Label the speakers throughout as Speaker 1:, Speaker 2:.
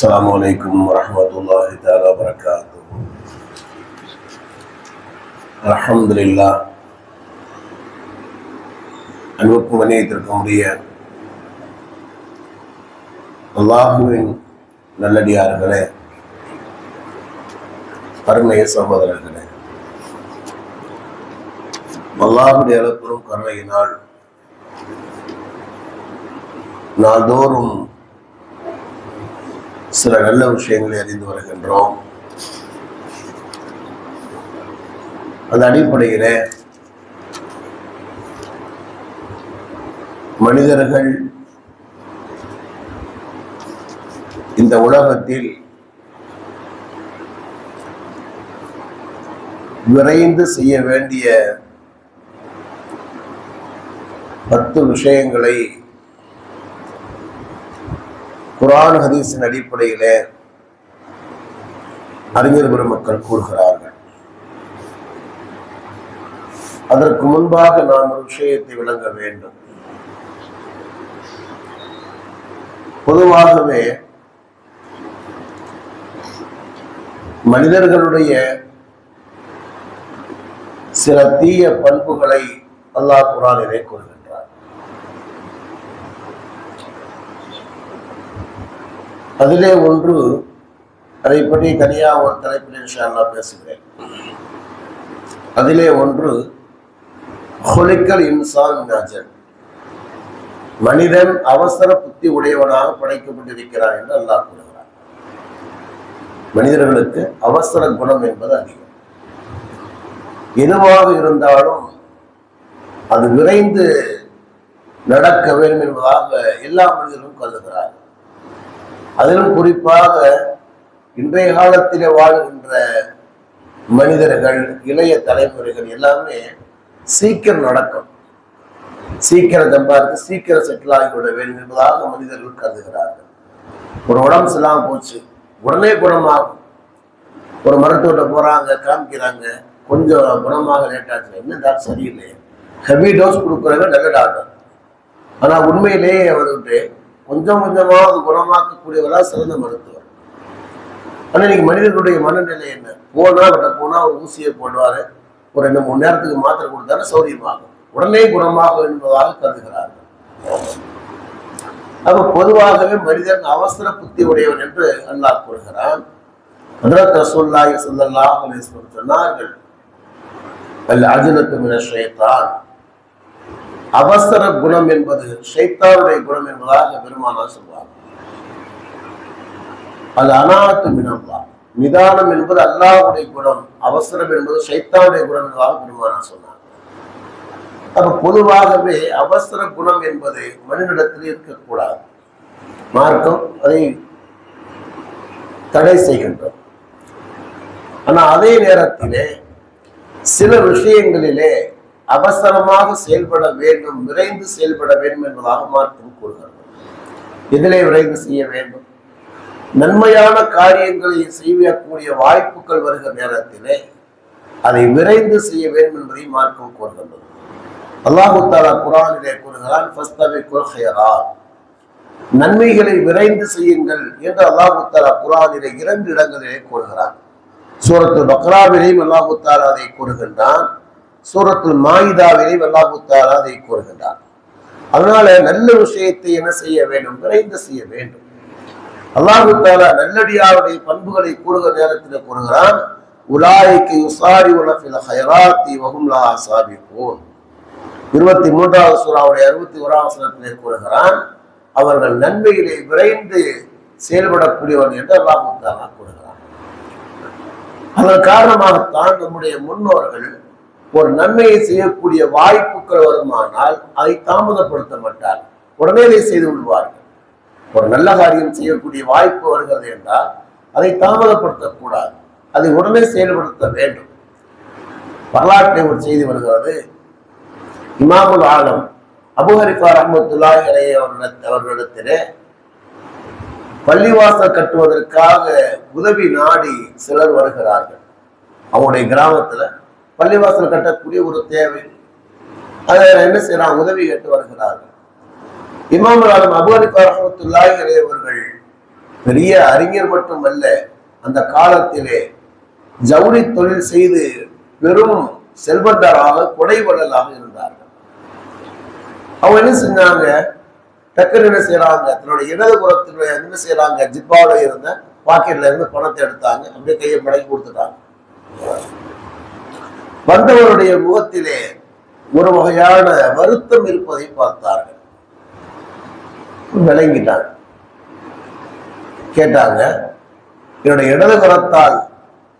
Speaker 1: السلام عليكم ورحمة الله تعالى وبركاته الحمد لله அன்புக்கும் மன்னியத்திற்கும் உரிய அல்லாஹுவின் நல்லடியார்களே அருமைய சகோதரர்களே அல்லாஹுடைய அளப்பெரும் கருணையினால் நாள்தோறும் சில நல்ல விஷயங்களை அறிந்து வருகின்றோம். அந்த அடிப்படையில் மனிதர்கள் இந்த உலகத்தில் விரைந்து செய்ய வேண்டிய பத்து விஷயங்களை குரான் ஹதீஸின் அடிப்படையிலே அறிஞர் பெருமக்கள் கூறுகிறார்கள். அதற்கு முன்பாக நாம் ஒரு விஷயத்தை விளங்க வேண்டும். பொதுவாகவே மனிதர்களுடைய சில தீய பண்புகளை அல்லாஹ் குரானிலே கூறுகிறார் அதிலே ஒன்று அதை பற்றி தனியாக ஒரு தலைப்பில் இன்ஷா பேசுகிறேன். அதிலே ஒன்று ஹொலிக்கல் இன்சான் நஜன் மனிதன் அவசர புத்தி உடையவனாக படைக்கப்பட்டிருக்கிறான் என்று அல்லாஹ் கூறுகிறார் மனிதர்களுக்கு அவசர குணம் என்பது அதிகம். எதுவாக இருந்தாலும் அது விரைந்து நடக்க வேண்டும் என்பதாக எல்லா மனிதர்களும் கருதுகிறார்கள். அதிலும் குறிப்பாக இன்றைய காலத்தில் வாழ்கின்ற மனிதர்கள் இளைய தலைமுறைகள் எல்லாமே சீக்கிரம் நடக்கும். சீக்கிரம் சம்பாதித்து சீக்கிரம் செட்டில் ஆகிவிட வேண்டும் என்பதாக மனிதர்கள் கருதுகிறார்கள். ஒரு உடம்பு சரியில்லாம போச்சு உடனே குணமாகும். ஒரு மருத்துவத்தை போறாங்க காமிக்கிறாங்க கொஞ்சம் குணமாக லேட்டாச்சு என்ன டாக்டர் சரியில்லை. ஹெவி டோஸ் கொடுக்குறவங்க நல்ல டாக்டர் ஆனால் உண்மையிலேயே வந்துட்டு கொஞ்சம் கொஞ்சமாக குணமாக்கக்கூடியவரா சிறந்த மருத்துவர். ஆனா இன்னைக்கு மனிதர்களுடைய மனநிலை என்ன? போனா விட்ட போனா ஒரு ஊசியை போடுவாரு. ஒரு ரெண்டு மூணு நேரத்துக்கு மாத்திரை கொடுத்தாரு சௌரியமாகும். உடனே குணமாகும் என்பதாக கருதுகிறார்கள். அப்ப பொதுவாகவே மனிதன் அவசர புத்தி உடையவன் என்று அல்லாஹ் கூறுகிறான். ஹதரத் ரசூலுல்லாஹி சொல்லல்லாஹ் சொன்னார்கள் அல்ல அஜலத்து மின ஷைத்தான் அவசர குணம் என்பது ஷைத்தானுடைய குணம் என்பதாக பெருமானா சொல்வார். அது அனாத்து மினல்லா நிதானம் என்பது அல்லாஹ்வுடைய குணம் அவசரம் என்பது சைத்தாவுடைய குணம் என்பதாக பெருமானா சொன்னார். அப்ப பொதுவாகவே அவசர குணம் என்பது மனிதனிடத்தில் இருக்கக்கூடாது. மார்க்கம் அதை தடை செய்கின்றோம் ஆனா அதே நேரத்திலே சில விஷயங்களிலே அவசரமாக செயல்பட வேண்டும் விரைந்து செயல்பட வேண்டும் என்பதாக மார்க்கம் கூறுகிறது. எதிலே விரைந்து செய்ய வேண்டும். நன்மையான காரியங்களை செய்யக்கூடிய வாய்ப்புகள் வருகிற நேரத்திலே அதை விரைந்து செய்ய வேண்டும் என்பதை மார்க்கம் கூறுகின்றது. அல்லாஹு தாலா குரானிலே கூறுகிறான் நன்மைகளை விரைந்து செய்யுங்கள் என்று அல்லாஹு தாலா குரானிலே இரண்டு இடங்களிலே கூறுகிறார் சூரத்து பக்ராவிலையும் அல்லாஹு தாலா அதை கூறுகின்றான் சூரத்தில் மாயிதாவிலையும் அல்லாஹு அதை கூறுகின்றார் அதனால நல்ல விஷயத்தை என்ன செய்ய வேண்டும்? விரைந்து செய்ய வேண்டும். அல்லாஹு தாலா நல்லடியாருடைய பண்புகளை கூறுகிற நேரத்தில் கூறுகிறான் உலாய்க்கு உசாரி உலகில் ஹைராத்தி வகும்லா சாபிப்போன் இருபத்தி மூன்றாவது சூறாவுடைய அறுபத்தி ஓராம் சனத்திலே கூறுகிறான் அவர்கள் நன்மையிலே விரைந்து செயல்படக்கூடியவன் என்று அல்லாஹு தாலா கூறுகிறான். அதன் காரணமாகத்தான் நம்முடைய முன்னோர்கள் ஒரு நன்மையை செய்யக்கூடிய வாய்ப்புகள் வருமானால் அதை தாமதப்படுத்த மாட்டார். உடனே அதை செய்து விடுவார்கள். ஒரு நல்ல காரியம் செய்யக்கூடிய வாய்ப்பு வருகிறது என்றால் அதை தாமதப்படுத்தக்கூடாது. அதை உடனே செயல்படுத்த வேண்டும். வரலாற்றில் ஒரு செய்தி வருகிறது. இமாமுல் ஆலம் அபுஹரிஃபா ரஹமத்துல்லாஹி அலைஹி அவர்களிடத்திலே பள்ளிவாசல் கட்டுவதற்காக உதவி நாடி சிலர் வருகிறார்கள். அவங்களுடைய கிராமத்துல பள்ளிவாசல் கட்டக்கூடிய ஒரு தேவை. அதை என்ன செய்யறாங்க? உதவி கேட்டு வருகிறார்கள். இமாம் ஆலம் அபு ஹனிஃபா ரஹ்மத்துல்லாஹி பெரிய அறிஞர் மட்டுமல்ல அந்த காலத்திலே ஜவுளி தொழில் செய்து பெரும் செல்வந்தராக கொடைவள்ளலாக இருந்தார்கள். அவங்க என்ன செஞ்சாங்க? டக்குன்னு என்ன செய்யறாங்க? தன்னுடைய இடது புறத்துல என்ன செய்யறாங்க? ஜிப்பாவில இருந்த பாக்கெட்ல இருந்து பணத்தை எடுத்தாங்க. அப்படியே கையை மடக்கி கொடுத்துட்டாங்க. வந்தவருடைய முகத்திலே ஒரு வகையான வருத்தம் இருப்பதை பார்த்தார்கள். விளங்கிட்டாங்க கேட்டாங்க என்னுடைய இடது கரத்தால்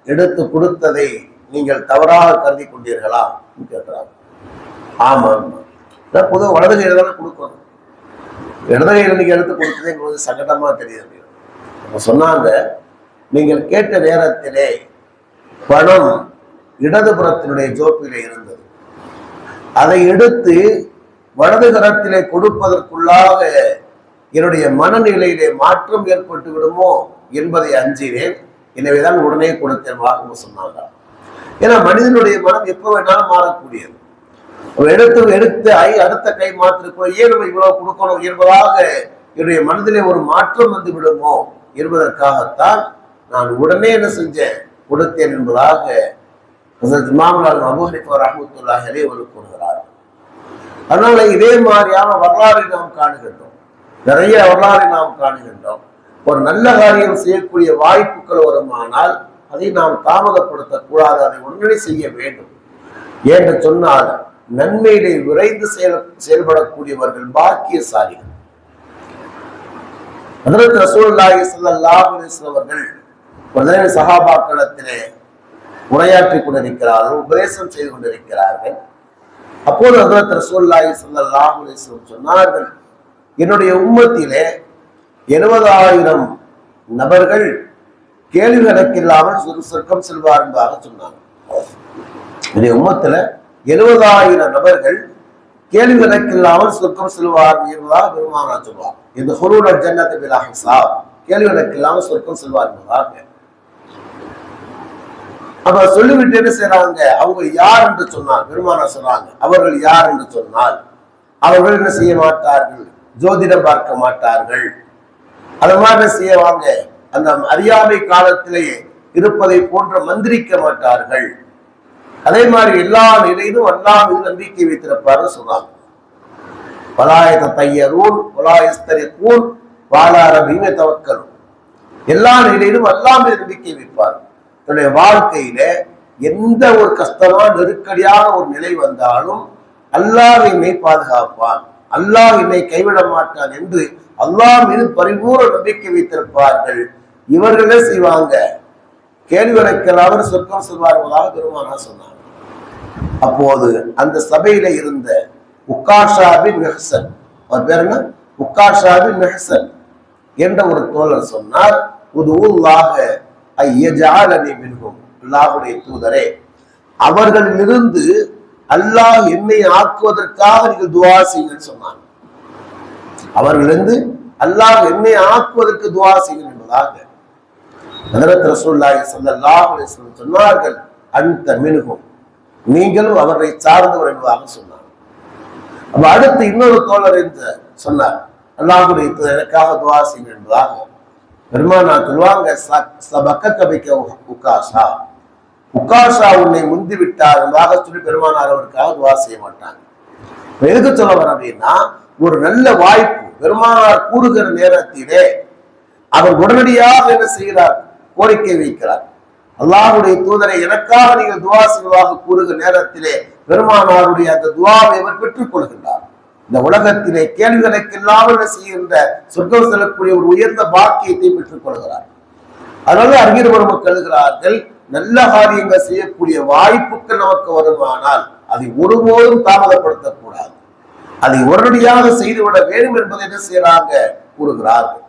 Speaker 1: எடுத்து கொடுத்ததை நீங்கள் தவறாக கருதி கொண்டீர்களா? கேட்கிறாங்க ஆமாம் நான் பொதுவாக வலது கையில் தானே கொடுக்கணும். இடது கையில் நீங்கள் எடுத்து கொடுத்தது எங்களுக்கு சங்கடமாக தெரியுது. சொன்னாங்க நீங்கள் கேட்ட நேரத்திலே பணம் இடதுபுறத்தினுடைய ஜோப்பிலே இருந்தது. அதை எடுத்து வலது கரத்திலே கொடுப்பதற்குள்ளாக என்னுடைய மனநிலையிலே மாற்றம் ஏற்பட்டு விடுமோ என்பதை அஞ்சினேன். எனவேதான் உடனே கொடுத்தேன் வாக்கு சொன்னாங்க ஏன்னா மனிதனுடைய மனம் எப்ப வேணாலும் மாறக்கூடியது. எடுத்து எடுத்து ஐ அடுத்த கை மாற்றிருக்கோம் ஏன் நம்ம இவ்வளவு கொடுக்கணும் என்பதாக என்னுடைய மனதிலே ஒரு மாற்றம் வந்து விடுமோ என்பதற்காகத்தான் நான் உடனே என்ன செஞ்சேன்? கொடுத்தேன் என்பதாக மாமலால் அபுஹனிஃபா ரஹமத்துல்லாஹ் ஒரு கூறுகிறார் அதனால இதே மாதிரியான வரலாறை நாம் காணுகின்றோம். நிறைய வரலாறை நாம் காணுகின்றோம். ஒரு நல்ல காரியம் செய்யக்கூடிய வாய்ப்புகள் வருமானால் அதை நாம் தாமதப்படுத்தக்கூடாது அதை உடனடி செய்ய வேண்டும். என்று சொன்னால் நன்மையிலே விரைந்து செயல் செயல்படக்கூடியவர்கள் பாக்கியசாலிகள். அதற்கு ரசூல்லாஹி சல்லாஹ் அவர்கள் சகாபாக்களத்திலே உரையாற்றி கொண்டிருக்கிறார்கள் உபதேசம் செய்து கொண்டிருக்கிறார்கள். அப்போது ஹதரத் ரசூலுல்லாஹி ஸல்லல்லாஹு அலைஹி சொன்னார்கள் என்னுடைய உம்மத்திலே எழுபதாயிரம் நபர்கள் கேள்வி கணக்கில்லாமல் சொர்க்கம் செல்வார் என்பதாக சொன்னாங்க. என்னுடைய உம்மத்துல எழுபதாயிரம் நபர்கள் கேள்வி கணக்கில்லாமல் சொர்க்கம் செல்வார் என்பதாக பெருமானா சொல்வார். இந்த ஹொரூட ஜன்னத்தை பிலாக சாப் கேள்வி கணக்கில்லாமல் சொர்க்கம் செல்வார் என்பதாக அப்ப சொல்லிவிட்டு என்ன செய்யறாங்க அவங்க யார் என்று சொன்னால் பெருமானா சொன்னாங்க அவர்கள் யார் என்று சொன்னால் அவர்கள் என்ன செய்ய மாட்டார்கள்? ஜோதிடம் பார்க்க மாட்டார்கள். அது மாதிரி செய்வாங்க? அந்த அறியாமை காலத்திலேயே இருப்பதை போன்ற மந்திரிக்க மாட்டார்கள். அதே மாதிரி எல்லா நிலையிலும் அல்லாஹ் மீது நம்பிக்கை வைத்திருப்பாருன்னு சொன்னாங்க. பலாயத தையரூன் பலாயஸ்தரி கூன் வாழார பீமை தவக்கரும் எல்லா நிலையிலும் அல்லாஹ் நம்பிக்கை வைப்பார்கள் தன்னுடைய வாழ்க்கையில எந்த ஒரு கஷ்டமா நெருக்கடியான ஒரு நிலை வந்தாலும் அல்லாஹ் என்னை பாதுகாப்பான். அல்லாஹ் என்னை கைவிட மாட்டான் என்று அல்லாஹ் மீது பரிபூர்ண நம்பிக்கை வைத்திருப்பார்கள். இவர்களே செய்வாங்க. கேள்வி கணக்கில்லாமல் சொர்க்கம் செல்வார்களாக பெருமானா சொன்னாங்க அப்போது அந்த சபையில இருந்த உக்காஷாபின் மெஹசன் அவர் பேர் என்ன? உக்காஷாபின் மெஹசன் என்ற ஒரு தோழர் சொன்னார் ஒரு ஊல்லாக ஐயஜாலனி மின்கும் அல்லாஹுடைய தூதரே அவர்களிலிருந்து அல்லாஹ் என்னை ஆக்குவதற்காக நீங்கள் துவா செய்யுங்கள் சொன்னாங்க. அவர்களிருந்து அல்லாஹ் என்னை ஆக்குவதற்கு துவா செய்யுங்கள் என்பதாக ஹதரத் ரசூலுல்லாஹி ஸல்லல்லாஹு சொன்னார்கள். அந்த மினுகும் நீங்களும் அவரை சார்ந்தவர் என்பதாக சொன்னார் அப்ப அடுத்து இன்னொரு தோழர் என்று சொன்னார். அல்லாஹுடைய எனக்காக துவா செய்யுங்கள் என்பதாக. பெருமானா சொல்லுவாங்க சபக்க கபிக்க உக்காஷா உக்காஷா உன்னை முந்தி விட்டார் என்பதாக சொல்லி பெருமானார் அவருக்காக துவா செய்ய மாட்டாங்க. எதுக்கு சொல்ல வரேன் அப்படின்னா ஒரு நல்ல வாய்ப்பு பெருமானார் கூறுகிற நேரத்திலே அவர் உடனடியாக என்ன செய்கிறார்? கோரிக்கை வைக்கிறார். அல்லாஹுடைய தூதரை எனக்காக நீங்கள் துவா செய்வதாக கூறுகிற நேரத்திலே பெருமானாருடைய அந்த துவாவை அவர் பெற்றுக் கொள்கின்றார். இந்த உலகத்திலே கேள்விகளுக்கு இல்லாமல் செய்கின்ற சொர்க்கம் செல்லக்கூடிய ஒரு உயர்ந்த பாக்கியத்தை பெற்றுக் கொள்கிறார். அதனால அறிஞர் பெருமக்கள் எழுதுகிறார்கள் நல்ல காரியங்கள் செய்யக்கூடிய வாய்ப்புகள் நமக்கு வருமானால் அதை ஒருபோதும் தாமதப்படுத்தக்கூடாது. அதை உடனடியாக செய்துவிட வேண்டும் என்பதை என்ன செய்யறாங்க? கூறுகிறார்கள்.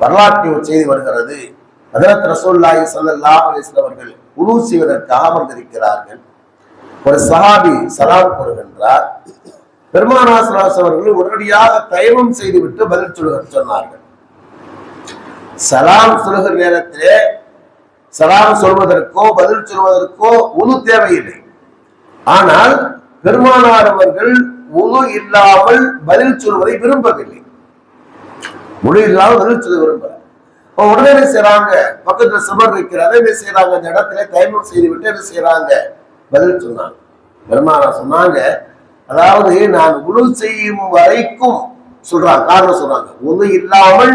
Speaker 1: வரலாற்று ஒரு செய்தி வருகிறது. ஹதரத் ரசோல்லாய் ஸல்லல்லாஹு அவர்கள் உரு செய்வதற்காக அமர்ந்திருக்கிறார்கள். ஒரு சஹாபி சலாம் கூறுகின்றார் பெருமானாசராஸ் அவர்கள் உடனடியாக தயமம் செய்துவிட்டு பதில் சொல்லுக சொன்னார்கள். சலாம் சொல்லுகிற நேரத்திலே சலாம் சொல்வதற்கோ பதில் சொல்வதற்கோ உது தேவையில்லை. ஆனால் பெருமானார் அவர்கள் உது இல்லாமல் பதில் சொல்வதை விரும்பவில்லை. முழு இல்லாமல் பதில் சொல்ல விரும்பல. உடனே என்ன செய்யறாங்க பக்கத்துல சுமர் இருக்கிற என்ன செய்யறாங்க அந்த இடத்துல தைமம் செய்து விட்டு என்ன செய்யறாங்க பதில் சொன்னாங்க. பெருமானா சொன்னாங்க அதாவது நான் உழு செய்யும் வரைக்கும் சொல்றாங்க காரணம் சொல்றாங்க. உழு இல்லாமல்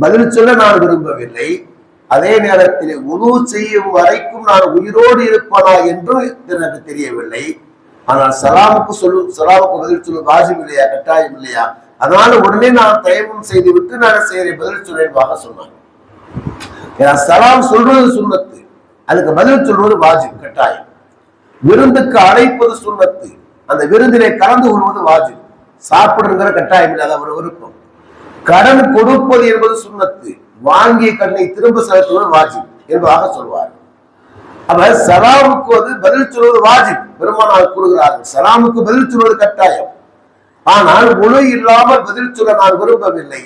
Speaker 1: பதில் சொல்ல நான் விரும்பவில்லை. அதே நேரத்தில் உது செய்யும் வரைக்கும் நான் உயிரோடு இருப்பனா என்று எனக்கு தெரியவில்லை. ஆனால் சலாமுக்கு சொல்லு சலாமுக்கு பதில் சொல்லு வாஜிப் இல்லையா கட்டாயம் இல்லையா? அதனால உடனே நான் தயமம் செய்து விட்டு நான் செய்கிறேன் பதில் சொல்லேன்பாக சொன்னாங்க. ஏன்னா சலாம் சொல்றது சுண்ணத்து. அதுக்கு பதில் சொல்வது வாஜிப் கட்டாயம். விருந்துக்கு அழைப்பது சுண்ணத்து. அந்த விருந்திலே கலந்து கொள்வது வாஜிப். சாப்பிடுங்கிற கட்டாயம் இல்லாத ஒரு விருப்பம். கடன் கொடுப்பது என்பது சுண்ணத்து. வாங்கிய கடனை திரும்ப செலுத்துவது வாஜிப் என்பதாக சொல்வார். அப்ப சலாமுக்கு வந்து பதில் சொல்வது வாஜிப். பெருமானார் கூறுகிறார்கள் சலாமுக்கு பதில் சொல்வது கட்டாயம். ஆனால் முழு இல்லாமல் பதில் சொல்ல நான் விரும்பவில்லை.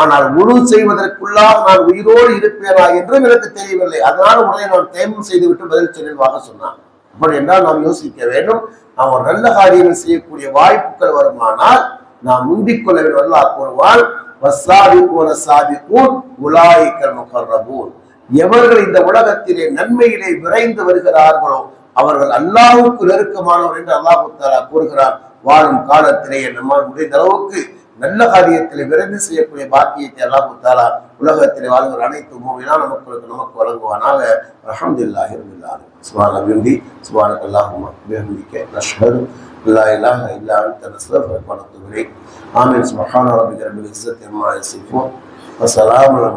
Speaker 1: ஆனால் முழு செய்வதற்குள்ளாக நான் உயிரோடு இருப்பேனா? என்றும் எனக்கு தெரியவில்லை. அதனால் உடனே நான் தேமம் செய்துவிட்டு பதில் சொல்லிடுவாக சொன்னான் அப்படி என்றால் நாம் யோசிக்க வேண்டும் நாம் ஒரு நல்ல காரியங்கள் செய்யக்கூடிய வாய்ப்புகள் வருமானால் நாம் முந்திக் கொள்ள வேண்டும். அல்லாஹ் கூறுவான் வஸ்ஸாபிகூன சாபிகூன் உலாயிக்கல் முகர்ரபூன். எவர்கள் இந்த உலகத்திலே நன்மையிலே விரைந்து வருகிறார்களோ அவர்கள் அல்லாஹ்வுக்கு நெருக்கமானவர் என்று அல்லாஹு தாலா கூறுகிறார் வாழும் காலத்திலே நம்மால் முடிந்த அளவுக்கு நல்ல காரியத்தில் விரைந்து செய்யக்கூடிய பாக்கியத்தை எல்லாம் தாலா உலகத்தில் வாழ்கிற அனைத்து மூவினா நமக்கு நமக்கு வழங்குவானாக. அல்ஹம்துலில்லாஹி ரபில் ஆலமீன். சுப்ஹான பிஹம்தி சுப்ஹானக அல்லாஹும்ம பிஹம்திக நஷ்ஹது லா இலாஹ இல்லா அன்த நஸ்தக்ஃபிருக வ நத்துபு இலைக் ஆமீன். சுப்ஹான ரப்பிக ரப்பில் இஸ்ஸத்தி அம்மா யசிஃபூன். வஸலாமு அலல்